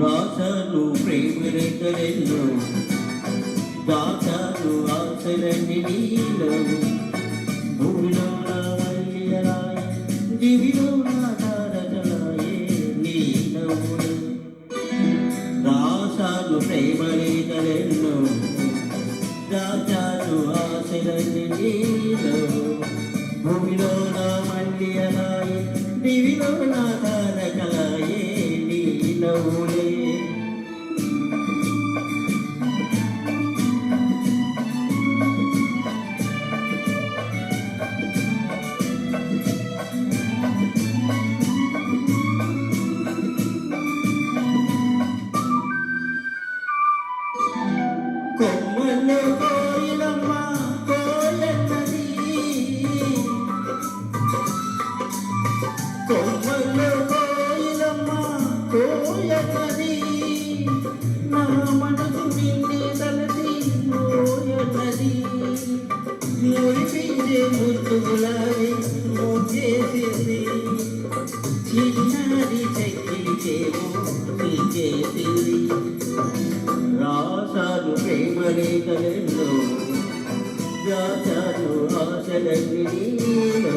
రాశాను ప్రేమ రేఖలెన్నో దాచాను ఆశలన్నీ నీలో. భూమిలో నా మల్లియలాయ దివిలో నా తారకలాయే నీ రాశాను ప్రేమ రేఖలెన్నో దాచాను ఆశలన్నీ నీలో. భూమిలో నా మల్లియలాయ దివిలో నా తారకలాయే నీ ముద్దుగులారి మోచేసింది చిన్నారి చెక్కిలికేమో చేసింది రాసాలు ప్రేమ రేఖలెన్నో దాచాను ఆశలన్నీ నీలో.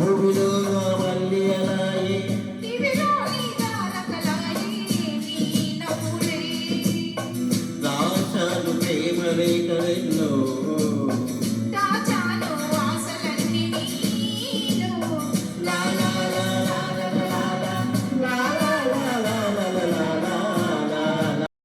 భూమిలో మల్లి అలాయే రాశాను ప్రేమ రేఖలెన్నో.